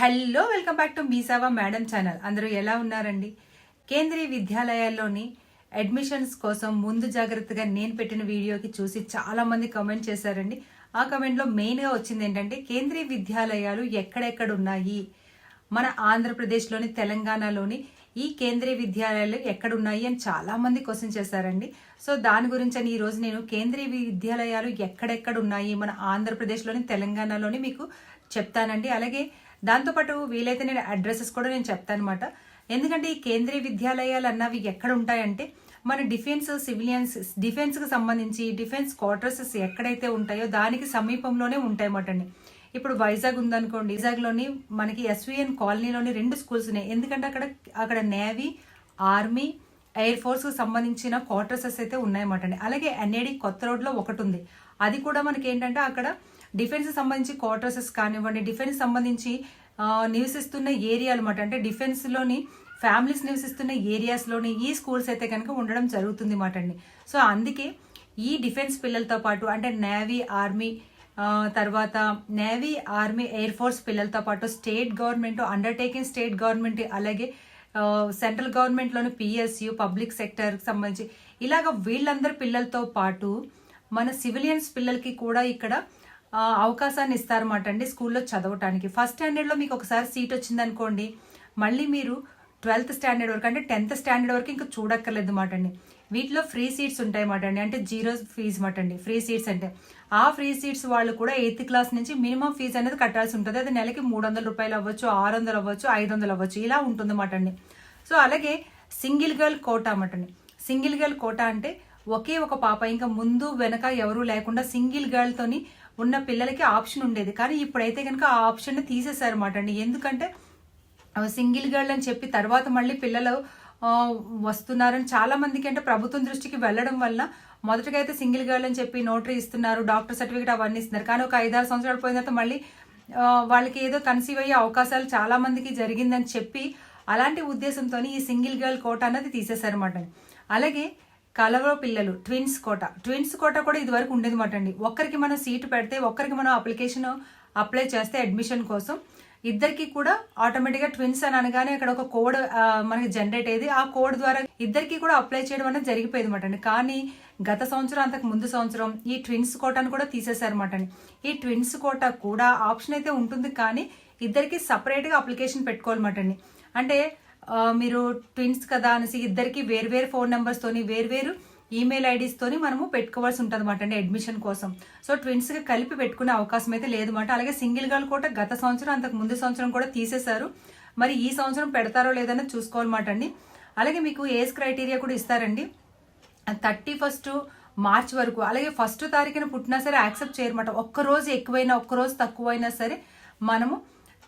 Hello welcome back to మీసావా madam channel. అందరూ ఎలా ఉన్నారండి? కేంద్రీయ విద్యాలయాల్లోని అడ్మిషన్స్ కోసం ముందు జాగ్రత్తగా నేను పెట్టిన వీడియోకి చూసి చాలామంది కమెంట్ చేశారండి. ఆ కమెంట్లో మెయిన్గా వచ్చింది ఏంటంటే కేంద్రీయ విద్యాలయాలు ఎక్కడెక్కడ ఉన్నాయి? మన ఆంధ్రప్రదేశ్లోని తెలంగాణలోని ఈ కేంద్రీయ విద్యాలయాలు ఎక్కడ ఉన్నాయి అని చాలామంది క్వశ్చన్ చేశారండి. సో దాని గురించి అని ఈరోజు నేను కేంద్రీయ విద్యాలయాలు ఎక్కడెక్కడ ఉన్నాయి? మన ఆంధ్రప్రదేశ్లోని తెలంగాణలోని మీకు చెప్తానండి. అలాగే దాంతోపాటు వీలైతే నేను అడ్రసెస్ కూడా నేను చెప్తాను అనమాట ఎందుకంటే ఈ కేంద్రీయ విద్యాలయాలు అన్నవి ఎక్కడ ఉంటాయంటే మన డిఫెన్స్ సివిలియన్స్ డిఫెన్స్కి సంబంధించి డిఫెన్స్ క్వార్టర్సెస్ ఎక్కడైతే ఉంటాయో దానికి సమీపంలోనే ఉంటాయన్నమాట అండి. ఇప్పుడు వైజాగ్ ఉందనుకోండి వైజాగ్లోని మనకి ఎస్విఎన్ కాలనీలోని రెండు స్కూల్స్ ఉన్నాయి. ఎందుకంటే అక్కడ అక్కడ నేవీ ఆర్మీ ఎయిర్ ఫోర్స్కి సంబంధించిన క్వార్టర్సెస్ అయితే ఉన్నాయన్నమాట అండి. అలాగే ఎన్ఏడి కొత్త రోడ్లో ఒకటి ఉంది. అది కూడా మనకి ఏంటంటే అక్కడ డిఫెన్స్ సంబంధించి క్వార్టర్సెస్ కానివ్వండి డిఫెన్స్ సంబంధించి నివసిస్తున్న ఏరియా అనమాట అంటే డిఫెన్స్లోని ఫ్యామిలీస్ నివసిస్తున్న ఏరియాస్లోని ఈ స్కూల్స్ అయితే కనుక ఉండడం జరుగుతుంది మాట అండి. సో అందుకే ఈ డిఫెన్స్ పిల్లలతో పాటు అంటే నేవీ ఆర్మీ తర్వాత నేవీ ఆర్మీ ఎయిర్ ఫోర్స్ పిల్లలతో పాటు state government undertaking state government అలాగే సెంట్రల్ గవర్నమెంట్లోని పిఎస్యు పబ్లిక్ సెక్టర్కి సంబంధించి ఇలాగ వీళ్ళందరి పిల్లలతో పాటు మన సివిలియన్స్ పిల్లలకి కూడా ఇక్కడ అవకాశాన్ని ఇస్తారన్నమాట అండి స్కూల్లో చదవటానికి. ఫస్ట్ స్టాండర్డ్లో మీకు ఒకసారి సీట్ వచ్చిందనుకోండి మళ్ళీ మీరు ట్వెల్త్ స్టాండర్డ్ వరకు అంటే టెన్త్ స్టాండర్డ్ వరకు ఇంకా చూడక్కర్లేదు మాట అండి వీటిలో ఫ్రీ సీట్స్ ఉంటాయి మాట అండి అంటే జీరో ఫీజ్ మాట అండి ఫ్రీ సీట్స్ అంటే ఆ ఫ్రీ సీట్స్ వాళ్ళు కూడా ఎయిత్ క్లాస్ నుంచి మినిమం ఫీజు అనేది కట్టాల్సి ఉంటుంది. అది నెలకి మూడు వందల రూపాయలు అవ్వచ్చు ఆరు వందలు అవ్వచ్చు ఐదు వందలు అవ్వచ్చు. ఇలా ఉంటుంది మాట అండి సో అలాగే సింగిల్ గర్ల్ కోటా మాట అండి సింగిల్ గర్ల్ కోటా అంటే ఒకే ఒక పాప ఇంకా ముందు వెనక ఎవరూ లేకుండా సింగిల్ గర్ల్తోని ఉన్న పిల్లలకి ఆప్షన్ ఉండేది. కానీ ఇప్పుడైతే కనుక ఆ ఆప్షన్ తీసేశారు అనమాట అండి. ఎందుకంటే సింగిల్ గర్ల్ అని చెప్పి తర్వాత మళ్ళీ పిల్లలు వస్తున్నారని చాలా మందికి అంటే ప్రభుత్వం దృష్టికి వెళ్ళడం వల్ల మొదటగా అయితే సింగిల్ గర్ల్ అని చెప్పి నోటరీ ఇస్తున్నారు డాక్టర్ సర్టిఫికేట్ అవన్నీ ఇస్తున్నారు. కానీ ఒక ఐదారు సంవత్సరాలు పోయిన తర్వాత మళ్ళీ వాళ్ళకి ఏదో కన్సీవ్ అయ్యే అవకాశాలు చాలా మందికి జరిగిందని చెప్పి అలాంటి ఉద్దేశంతో ఈ సింగిల్ గర్ల్ కోట అన్నది తీసేశారన్నమాట అలాగే కలవ పిల్లలు ట్విన్స్ కోట. ట్విన్స్ కోట కూడా ఇదివరకు ఉండేది మాట అండి ఒక్కరికి మనం సీటు పెడితే ఒక్కరికి మనం అప్లికేషన్ అప్లై చేస్తే అడ్మిషన్ కోసం ఇద్దరికి కూడా ఆటోమేటిక్గా ట్విన్స్ అని అనగానే అక్కడ ఒక కోడ్ మనకి జనరేట్ అయ్యేది. ఆ కోడ్ ద్వారా ఇద్దరికి కూడా అప్లై చేయడం అనేది జరిగిపోయేది అనమాట అండి కానీ గత సంవత్సరం అంతకు ముందు సంవత్సరం ఈ ట్విన్స్ కోటాను కూడా తీసేశారన్నమాట అండి ఈ ట్విన్స్ కోట కూడా ఆప్షన్ అయితే ఉంటుంది కానీ ఇద్దరికి సపరేట్గా అప్లికేషన్ పెట్టుకోవాలన్నమాట అండి అంటే మీరు ట్విన్స్ కదా అనేసి ఇద్దరికి వేర్వేరు ఫోన్ నెంబర్స్తోని వేర్వేరు ఈమెయిల్ ఐడీస్తోని మనము పెట్టుకోవాల్సి ఉంటుంది అనమాట అండి అడ్మిషన్ కోసం. సో ట్విన్స్గా కలిపి పెట్టుకునే అవకాశం అయితే లేదు అనమాట అలాగే సింగిల్ గర్ల్ కూడా గత సంవత్సరం అంతకు ముందు సంవత్సరం కూడా తీసేశారు. మరి ఈ సంవత్సరం పెడతారో లేదని చూసుకోవాలన్నమాట అండి. అలాగే మీకు ఏజ్ క్రైటీరియా కూడా ఇస్తారండి. థర్టీ ఫస్ట్ మార్చ్ వరకు అలాగే ఫస్ట్ తారీఖున పుట్టినా సరే యాక్సెప్ట్ చేయరమాట ఒక్క రోజు ఎక్కువైనా ఒక్క రోజు తక్కువైనా సరే మనము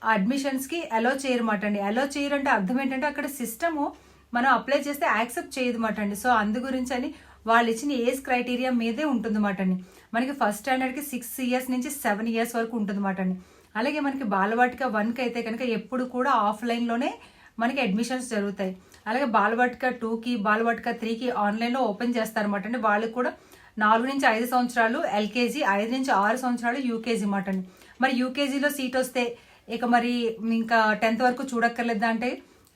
అడ్మిషన్స్కి అలో చేయరమాట అండి అలో చేయరంటే అర్థం ఏంటంటే అక్కడ సిస్టము మనం అప్లై చేస్తే యాక్సెప్ట్ చేయదన్నమాట అండి సో అందు గురించి అని వాళ్ళు ఇచ్చిన ఏజ్ క్రైటీరియా మీదే ఉంటుందన్నమాట అండి మనకి ఫస్ట్ స్టాండర్డ్కి సిక్స్ ఇయర్స్ నుంచి సెవెన్ ఇయర్స్ వరకు ఉంటుందన్నమాట అండి అలాగే మనకి బాలవాటిక వన్కి అయితే కనుక ఎప్పుడు కూడా ఆఫ్లైన్లోనే మనకి అడ్మిషన్స్ జరుగుతాయి. అలాగే బాలవాటిక టూకి బాలవాటిక త్రీకి ఆన్లైన్లో ఓపెన్ చేస్తారన్నమాట అండి వాళ్ళకి కూడా నాలుగు నుంచి ఐదు సంవత్సరాలు ఎల్కేజీ ఐదు నుంచి ఆరు సంవత్సరాలు యూకేజీ మాట అండి మరి యూకేజీలో సీట్ వస్తే ఇక మరి ఇంకా టెన్త్ వరకు చూడక్కర్లేదా అంటే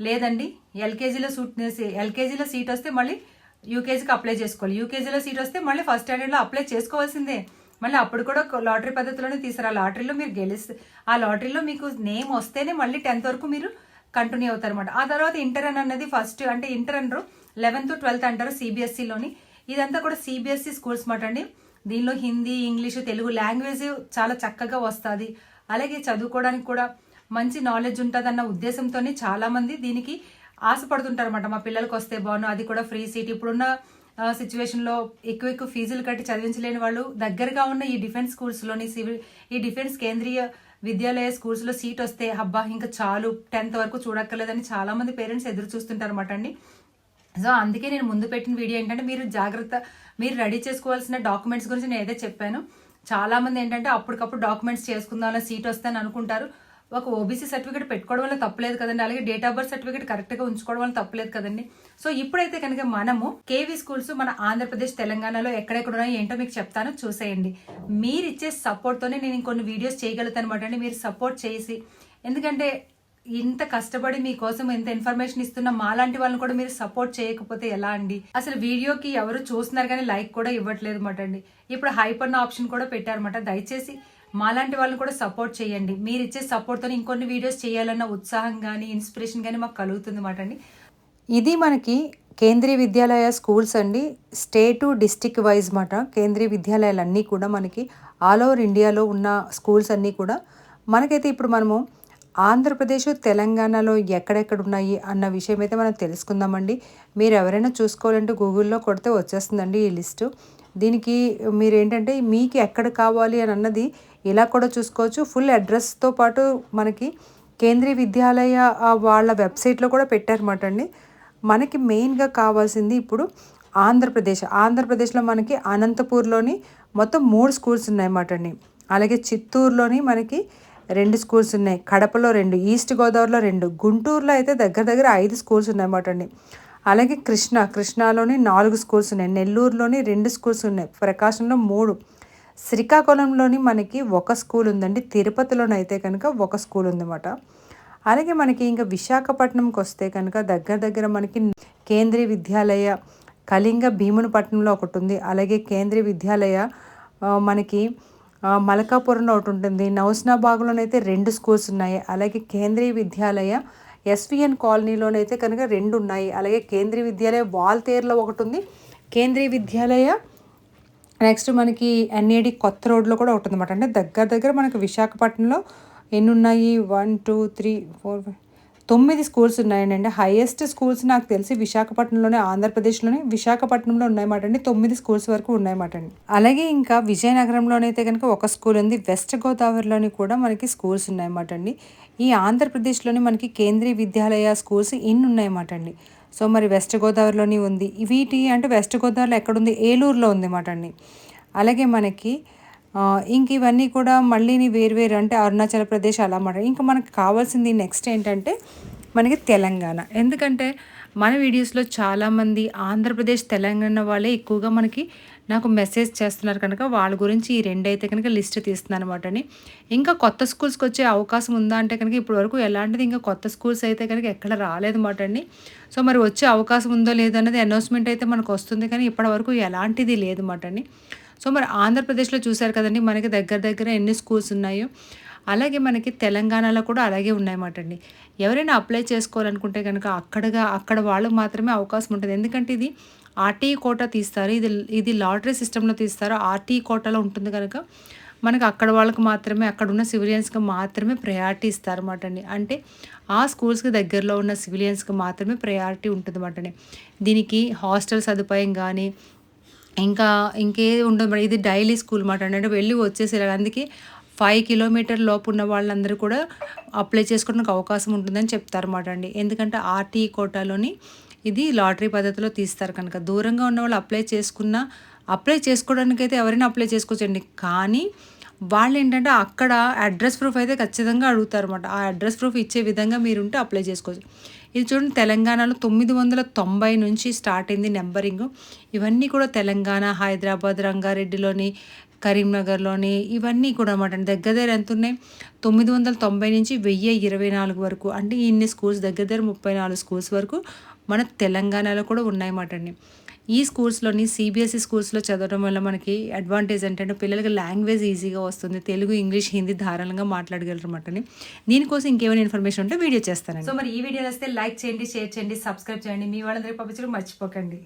లేదండి. ఎల్కేజీలో సూట్ ఎల్కేజీలో సీట్ వస్తే మళ్ళీ యూకేజీకి అప్లై చేసుకోవాలి. యూకేజీలో సీట్ వస్తే మళ్ళీ ఫస్ట్ స్టాండర్డ్లో అప్లై చేసుకోవాల్సిందే. మళ్ళీ అప్పుడు కూడా లాటరీ పద్ధతిలోనే తీసారు ఆ లాటరీలో మీరు గెలిస్తే ఆ లాటరీలో మీకు నేమ్ వస్తేనే మళ్ళీ టెన్త్ వరకు మీరు కంటిన్యూ అవుతారు అనమాట ఆ తర్వాత ఇంటర్ అని అన్నది ఫస్ట్ అంటే ఇంటర్ అనరు లెవెన్త్ ట్వెల్త్ అంటారు సిబిఎస్ఈలోని. ఇదంతా కూడా సిబిఎస్ఈ స్కూల్స్ మాట అండి. దీనిలో హిందీ ఇంగ్లీషు తెలుగు లాంగ్వేజ్ చాలా చక్కగా వస్తుంది. అలాగే చదువుకోవడానికి కూడా మంచి నాలెడ్జ్ ఉంటుంది అన్న ఉద్దేశంతోనే చాలామంది దీనికి ఆశపడుతుంటారు అనమాట మా పిల్లలకి వస్తే బాగున్నాను అది కూడా ఫ్రీ సీట్ ఇప్పుడున్న సిచ్యువేషన్లో ఎక్కువ ఎక్కువ ఫీజులు కట్టి చదివించలేని వాళ్ళు దగ్గరగా ఉన్న ఈ డిఫెన్స్ స్కూల్స్లోని సివిల్ ఈ డిఫెన్స్ కేంద్రీయ విద్యాలయ స్కూల్స్లో సీట్ వస్తే అబ్బా ఇంకా చాలు. టెన్త్ వరకు చూడక్కర్లేదని చాలామంది పేరెంట్స్ ఎదురు చూస్తుంటారు అనమాట అండి. సో అందుకే నేను ముందు పెట్టిన వీడియో ఏంటంటే మీరు జాగ్రత్త మీరు రెడీ చేసుకోవాల్సిన డాక్యుమెంట్స్ గురించి నేను ఏదో చెప్పాను. చాలామంది ఏంటంటే అప్పటికప్పుడు డాక్యుమెంట్స్ చేసుకుందాం సీట్ వస్తాయని అనుకుంటారు. ఒక ఓబీసీ సర్టిఫికేట్ పెట్టుకోవడం వల్ల తప్పలేదు కదండి. అలాగే డేట్ ఆఫ్ బర్త్ సర్టిఫికేట్ కరెక్ట్గా ఉంచుకోవడం వల్ల తప్పలేదు కదండి. సో ఇప్పుడైతే కనుక మనము కేవీ స్కూల్స్ మన ఆంధ్రప్రదేశ్ తెలంగాణలో ఎక్కడెక్కడ ఉన్నాయో ఏంటో మీకు చెప్తాను. చూసేయండి. మీరు ఇచ్చే సపోర్ట్తోనే నేను ఇంకొన్ని వీడియోస్ చేయగలుగుతాను అనమాట అండి. మీరు సపోర్ట్ చేసి ఎందుకంటే ఇంత కష్టపడి మీకోసం ఎంత ఇన్ఫర్మేషన్ ఇస్తున్న మాలాంటి వాళ్ళని కూడా మీరు సపోర్ట్ చేయకపోతే ఎలా అండి? అసలు వీడియోకి ఎవరు చూస్తున్నారు కానీ లైక్ కూడా ఇవ్వట్లేదు మాట అండి ఇప్పుడు హైపర్ ఆప్షన్ కూడా పెట్టారన్నమాట. దయచేసి మాలాంటి వాళ్ళని కూడా సపోర్ట్ చేయండి. మీరు ఇచ్చే సపోర్ట్తో ఇంకొన్ని వీడియోస్ చేయాలన్న ఉత్సాహం కానీ ఇన్స్పిరేషన్ కానీ మాకు కలుగుతుంది మాట అండి ఇది మనకి కేంద్రీయ విద్యాలయ స్కూల్స్ అండి. స్టేటు డిస్టిక్ వైజ్ మాట. కేంద్రీయ విద్యాలయాలన్నీ కూడా మనకి ఆల్ ఓవర్ ఇండియాలో ఉన్న స్కూల్స్ అన్నీ కూడా. మనకైతే ఇప్పుడు మనము ఆంధ్రప్రదేశ్ తెలంగాణలో ఎక్కడెక్కడ ఉన్నాయి అన్న విషయం అయితే మనం తెలుసుకుందామండి. మీరు ఎవరైనా చూసుకోవాలంటే గూగుల్లో కొడితే వచ్చేస్తుందండి ఈ లిస్టు. దీనికి మీరు ఏంటంటే మీకు ఎక్కడ కావాలి అని అన్నది ఇలా కూడా చూసుకోవచ్చు. ఫుల్ అడ్రస్తో పాటు మనకి కేంద్రీయ విద్యాలయ వాళ్ళ వెబ్సైట్లో కూడా పెట్టారన్నమాట అండి మనకి మెయిన్గా కావాల్సింది ఇప్పుడు ఆంధ్రప్రదేశ్. ఆంధ్రప్రదేశ్లో మనకి అనంతపూర్లోని మొత్తం మూడు స్కూల్స్ ఉన్నాయన్నమాట అండి అలాగే చిత్తూరులోని మనకి రెండు స్కూల్స్ ఉన్నాయి. కడపలో రెండు ఈస్ట్ గోదావరిలో రెండు గుంటూరులో అయితే దగ్గర దగ్గర ఐదు స్కూల్స్ ఉన్నాయన్నమాట అండి. అలాగే కృష్ణ కృష్ణాలోని నాలుగు స్కూల్స్ ఉన్నాయి. నెల్లూరులోని రెండు స్కూల్స్ ఉన్నాయి. ప్రకాశంలో మూడు. శ్రీకాకుళంలోని మనకి ఒక స్కూల్ ఉందండి. తిరుపతిలోనైతే కనుక ఒక స్కూల్ ఉందన్నమాట. అలాగే మనకి ఇంకా విశాఖపట్నంకి వస్తే కనుక దగ్గర దగ్గర మనకి కేంద్రీయ విద్యాలయ కళింగ భీమునిపట్నంలో ఒకటి ఉంది. అలాగే కేంద్రీయ విద్యాలయ మనకి మలకాపురంలో ఒకటి ఉంటుంది. నౌస్నాబాగ్లోనైతే రెండు స్కూల్స్ ఉన్నాయి. అలాగే కేంద్రీయ విద్యాలయ ఎస్విఎన్ కాలనీలోనైతే కనుక రెండు ఉన్నాయి. అలాగే కేంద్రీయ విద్యాలయ వాల్తేరులో ఒకటి ఉంది. కేంద్రీయ విద్యాలయ నెక్స్ట్ మనకి ఎన్ఏడి కొత్త రోడ్లో కూడా ఒకటి ఉందన్నమాట. అంటే దగ్గర దగ్గర మనకి విశాఖపట్నంలో ఎన్ని ఉన్నాయి? One two three four five తొమ్మిది స్కూల్స్ ఉన్నాయండి. హైయెస్ట్ స్కూల్స్ నాకు తెలిసి విశాఖపట్నంలోనే ఆంధ్రప్రదేశ్లోనే విశాఖపట్నంలో ఉన్నాయన్నమాట అండి. తొమ్మిది స్కూల్స్ వరకు ఉన్నాయన్నమాట అండి. అలాగే ఇంకా విజయనగరంలోనైతే కనుక ఒక స్కూల్ ఉంది. వెస్ట్ గోదావరిలోని కూడా మనకి స్కూల్స్ ఉన్నాయన్నమాట అండి. ఈ ఆంధ్రప్రదేశ్లోని మనకి కేంద్రీయ విద్యాలయ స్కూల్స్ ఇన్ని ఉన్నాయన్నమాట అండి. సో మరి వెస్ట్ గోదావరిలోని ఉంది. వీటి అంటే వెస్ట్ గోదావరిలో ఎక్కడుంది? ఏలూరులో ఉంది అన్నమాట అండి. అలాగే మనకి ఇంక ఇవన్నీ కూడా మళ్ళీని వేరు అంటే అరుణాచల్ ప్రదేశ్ అలా మాట ఇంకా మనకు కావాల్సింది నెక్స్ట్ ఏంటంటే మనకి తెలంగాణ. ఎందుకంటే మన వీడియోస్లో చాలామంది ఆంధ్రప్రదేశ్ తెలంగాణ వాళ్ళే ఎక్కువగా మనకి నాకు మెసేజ్ చేస్తున్నారు కనుక వాళ్ళ గురించి ఈ రెండు అయితే కనుక లిస్ట్ తీస్తున్నాను అనమాట అని ఇంకా కొత్త స్కూల్స్కి వచ్చే అవకాశం ఉందా అంటే కనుక ఇప్పటి వరకు ఎలాంటిది ఇంకా కొత్త స్కూల్స్ అయితే కనుక ఎక్కడ రాలేదన్నమాట అండి. సో మరి వచ్చే అవకాశం ఉందో లేదో అనేది అనౌన్స్మెంట్ అయితే మనకు వస్తుంది కానీ ఇప్పటి వరకు ఎలాంటిది లేదన్నమాట అండి. సో మరి ఆంధ్రప్రదేశ్లో చూశారు కదండి మనకి దగ్గర దగ్గర ఎన్ని స్కూల్స్ ఉన్నాయో అలాగే మనకి తెలంగాణలో కూడా అలాగే ఉన్నాయన్నమాట అండి. ఎవరైనా అప్లై చేసుకోవాలనుకుంటే కనుక అక్కడగా అక్కడ వాళ్ళకు మాత్రమే అవకాశం ఉంటుంది. ఎందుకంటే ఇది ఆర్టీ కోటా తీస్తారు ఇది ఇది లాటరీ సిస్టంలో తీస్తారు ఆర్టీ కోటాలో ఉంటుంది కనుక మనకు అక్కడ వాళ్ళకి మాత్రమే అక్కడ ఉన్న సివిలియన్స్కి మాత్రమే ప్రయారిటీ ఇస్తారన్నమాట అండి. అంటే ఆ స్కూల్స్కి దగ్గరలో ఉన్న సివిలియన్స్కి మాత్రమే ప్రయారిటీ ఉంటుంది అన్నమాట అండి. దీనికి హాస్టల్ సదుపాయం కానీ ఇంకా ఇంకేది ఉండదు ఇది డైలీ స్కూల్ మాట అంటే వెళ్ళి వచ్చేసేలాగా అందుకే ఫైవ్ కిలోమీటర్ లోపు ఉన్న వాళ్ళందరూ కూడా అప్లై చేసుకోవడానికి అవకాశం ఉంటుందని చెప్తారన్నమాట అండి. ఎందుకంటే ఆర్టీ కోటాలోని ఇది లాటరీ పద్ధతిలో తీస్తారు కనుక. దూరంగా ఉన్న వాళ్ళు అప్లై చేసుకున్న అప్లై చేసుకోవడానికి అయితే ఎవరైనా అప్లై చేసుకోవచ్చండి. కానీ వాళ్ళు ఏంటంటే అక్కడ అడ్రస్ ప్రూఫ్ అయితే ఖచ్చితంగా అడుగుతారు అనమాట ఆ అడ్రస్ ప్రూఫ్ ఇచ్చే విధంగా మీరుంటే అప్లై చేసుకోవచ్చు. ఇది చూడండి తెలంగాణలో తొమ్మిది వందల తొంభై నుంచి స్టార్ట్ అయింది నెంబరింగ్. ఇవన్నీ కూడా తెలంగాణ హైదరాబాద్ రంగారెడ్డిలోని కరీంనగర్లోని ఇవన్నీ కూడా అనమాట దగ్గర దగ్గర ఎంత ఉన్నాయి? తొమ్మిది వందల తొంభై నుంచి వెయ్యి ఇరవై నాలుగు వరకు. అంటే ఇన్ని స్కూల్స్ దగ్గర దగ్గర ముప్పై నాలుగు స్కూల్స్ వరకు మన తెలంగాణలో కూడా ఉన్నాయన్నమాట అండి. ఈ స్కూల్స్లోని సిబిఎస్ఈ స్కూల్స్లో చదవడం వల్ల మనకి అడ్వాంటేజ్ ఏంటంటే పిల్లలకి లాంగ్వేజ్ ఈజీగా వస్తుంది. తెలుగు ఇంగ్లీష్ హిందీ ధారాళంగా మాట్లాడగలరు అనమాట దీనికోసం ఇంకేమైనా ఇన్ఫర్మేషన్ ఉంటే వీడియో చేస్తాను సో మరి ఈ వీడియో వస్తే లైక్ చేయండి షేర్ చేయండి సబ్స్క్రైబ్ చేయండి. మీ వాళ్ళందరికీ పంపించడం మర్చిపోకండి.